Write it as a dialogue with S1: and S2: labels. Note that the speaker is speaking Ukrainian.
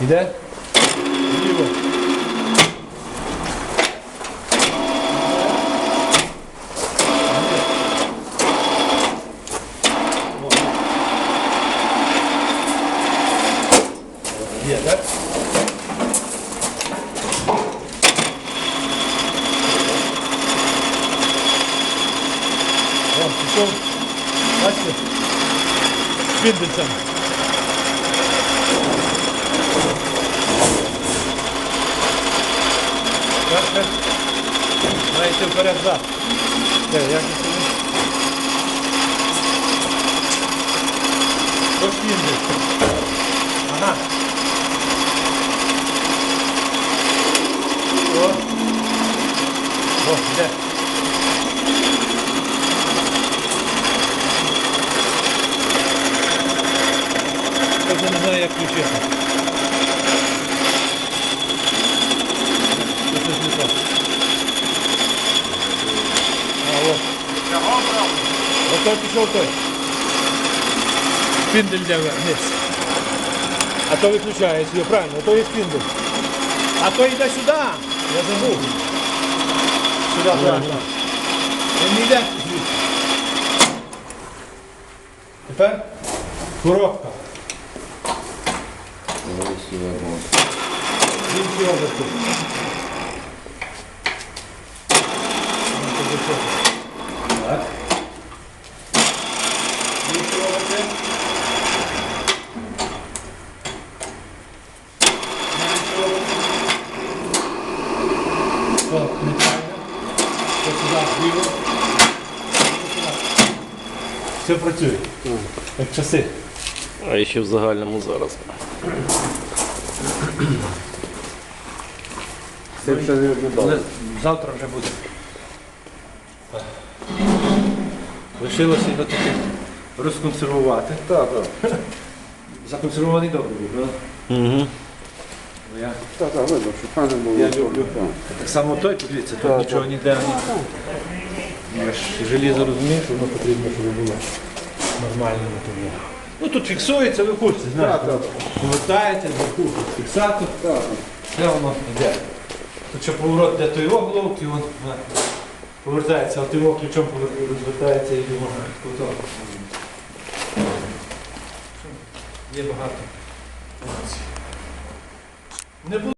S1: Іде? Вліво. Є, так? Вон, пішов. Бачите? Так, так. Знаєте, вперед зад. Сюди? Ага. О. О, де? Я не знаю, як включити. Це щось не так. А, о. Ото пішов той. Шпіндель йде вниз. А то виключається, його правильно, а то є шпіндель. А то йде сюди. Я забув. Сюди, правильно. Він не йде звідси. Тепер коробка. Інші області. Так. О, неправильно. Ось сюди, сюди. Все працює. Як часи.
S2: А ще в загальному зараз.
S1: Але завтра вже буде. Лишилося його тільки розконсервувати.
S3: Так, так.
S1: Законсервований добре був, правда?
S2: Угу.
S1: Я,
S3: Так, так, видно, що пане було.
S1: Я люблю.
S3: Так.
S1: само той, подивіться, тут нічого ніде. Ні. Я ж желізо розумію, що воно потрібно, щоб було нормально на тому. Ну тут фіксується, ви в курсі, знаєте.
S3: Так.
S1: Повертаєте, зверху тут фіксатор,
S3: Так.
S1: все воно йде. Тут ще поворот для тої головки, він повертається, а тим ключом повер- розвертається і можна повторно. Є багато. Не було